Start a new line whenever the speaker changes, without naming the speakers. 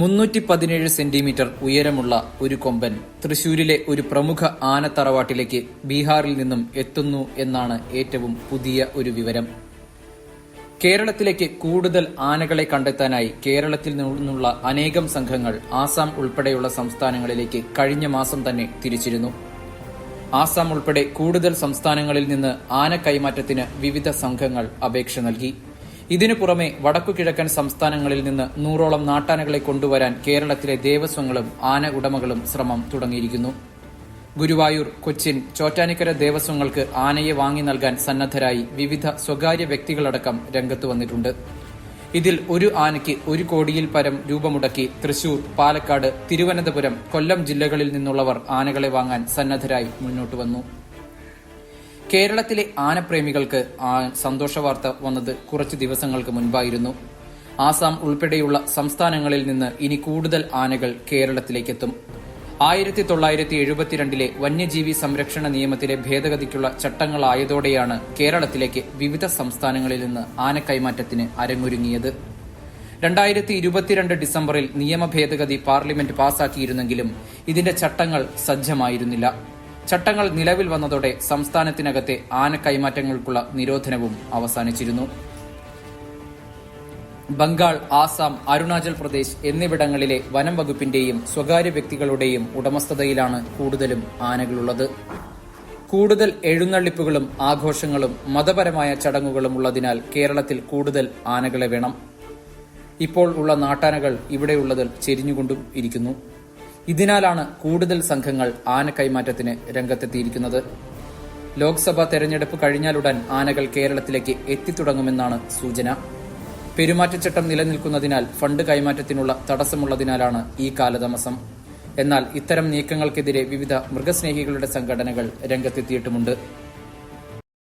മുന്നൂറ്റി പതിനേഴ് സെന്റിമീറ്റർ ഉയരമുള്ള ഒരു കൊമ്പൻ തൃശൂരിലെ ഒരു പ്രമുഖ ആനത്തറവാട്ടിലേക്ക് ബീഹാറിൽ നിന്നും എത്തുന്നു എന്നാണ് ഏറ്റവും പുതിയ ഒരു വിവരം. കേരളത്തിലേക്ക് കൂടുതൽ ആനകളെ കണ്ടെത്താനായി കേരളത്തിൽ നിന്നുള്ള അനേകം സംഘങ്ങൾ ആസാം ഉൾപ്പെടെയുള്ള സംസ്ഥാനങ്ങളിലേക്ക് കഴിഞ്ഞ മാസം തന്നെ തിരിച്ചിരുന്നു. ആസാം ഉൾപ്പെടെ കൂടുതൽ സംസ്ഥാനങ്ങളിൽ നിന്ന് ആന കൈമാറ്റത്തിന് വിവിധ സംഘങ്ങൾ അപേക്ഷ നൽകി. ഇതിനു പുറമെ വടക്കുകിഴക്കൻ സംസ്ഥാനങ്ങളിൽ നിന്ന് നൂറോളം നാട്ടാനകളെ കൊണ്ടുവരാൻ കേരളത്തിലെ ദേവസ്വങ്ങളും ആന ഉടമകളും ശ്രമം തുടങ്ങിയിരിക്കുന്നു. ഗുരുവായൂർ കൊച്ചിൻ ചോറ്റാനിക്കര ദേവസ്വങ്ങൾക്ക് ആനയെ വാങ്ങി നൽകാൻ സന്നദ്ധരായി വിവിധ സ്വകാര്യ വ്യക്തികളടക്കം രംഗത്തു വന്നിട്ടുണ്ട്. ഇതിൽ ഒരു ആനയ്ക്ക് ഒരു കോടിയിൽ പരം രൂപ മുടക്കി തൃശൂർ പാലക്കാട് തിരുവനന്തപുരം കൊല്ലം ജില്ലകളിൽ നിന്നുള്ളവർ ആനകളെ വാങ്ങാൻ സന്നദ്ധരായി മുന്നോട്ട് വന്നു. കേരളത്തിലെ ആനപ്രേമികൾക്ക് ആ സന്തോഷവാർത്ത വന്നത് കുറച്ച് ദിവസങ്ങൾക്ക് മുൻപായിരുന്നു. ആസാം ഉൾപ്പെടെയുള്ള സംസ്ഥാനങ്ങളിൽ നിന്ന് ഇനി കൂടുതൽ ആനകൾ കേരളത്തിലേക്കെത്തും. ആയിരത്തി തൊള്ളായിരത്തി എഴുപത്തിരണ്ടിലെ വന്യജീവി സംരക്ഷണ നിയമത്തിലെ ഭേദഗതിക്കുള്ള ചട്ടങ്ങളായതോടെയാണ് കേരളത്തിലേക്ക് വിവിധ സംസ്ഥാനങ്ങളിൽ നിന്ന് ആന കൈമാറ്റത്തിന് അരങ്ങൊരുങ്ങിയത്. രണ്ടായിരത്തി ഇരുപത്തിരണ്ട് ഡിസംബറിൽ നിയമ ഭേദഗതി പാർലമെന്റ് പാസാക്കിയിരുന്നെങ്കിലും ഇതിന്റെ ചട്ടങ്ങൾ സജ്ജമായിരുന്നില്ല. ചട്ടങ്ങൾ നിലവിൽ വന്നതോടെ സംസ്ഥാനത്തിനകത്തെ ആന കൈമാറ്റങ്ങൾക്കുള്ള നിരോധനവും അവസാനിച്ചിരുന്നു. ബംഗാൾ ആസാം അരുണാചൽ പ്രദേശ് എന്നിവിടങ്ങളിലെ വനം വകുപ്പിന്റെയും സ്വകാര്യ വ്യക്തികളുടെയും ഉടമസ്ഥതയിലാണ് കൂടുതലും ആനകളുള്ളത്. കൂടുതൽ എഴുന്നള്ളിപ്പുകളും ആഘോഷങ്ങളും മതപരമായ ചടങ്ങുകളും ഉള്ളതിനാൽ കേരളത്തിൽ കൂടുതൽ ആനകളെ വേണം. ഇപ്പോൾ ഉള്ള നാട്ടാനകൾ ഇവിടെയുള്ളതിൽ ചെരിഞ്ഞുകൊണ്ടും ഇരിക്കുന്നു. ഇതിനാലാണ് കൂടുതൽ സംഘങ്ങൾ ആന കൈമാറ്റത്തിന് രംഗത്തെത്തിയിരിക്കുന്നത്. ലോക്സഭാ തെരഞ്ഞെടുപ്പ് കഴിഞ്ഞാലുടൻ ആനകൾ കേരളത്തിലേക്ക് എത്തിത്തുടങ്ങുമെന്നാണ് സൂചന. പെരുമാറ്റച്ചട്ടം നിലനിൽക്കുന്നതിനാൽ ഫണ്ട് കൈമാറ്റത്തിനുള്ള തടസ്സമുള്ളതിനാലാണ് ഈ കാലതാമസം. എന്നാൽ ഇത്തരം നീക്കങ്ങൾക്കെതിരെ വിവിധ മൃഗസ്നേഹികളുടെ സംഘടനകൾ രംഗത്തെത്തിയിട്ടുമുണ്ട്.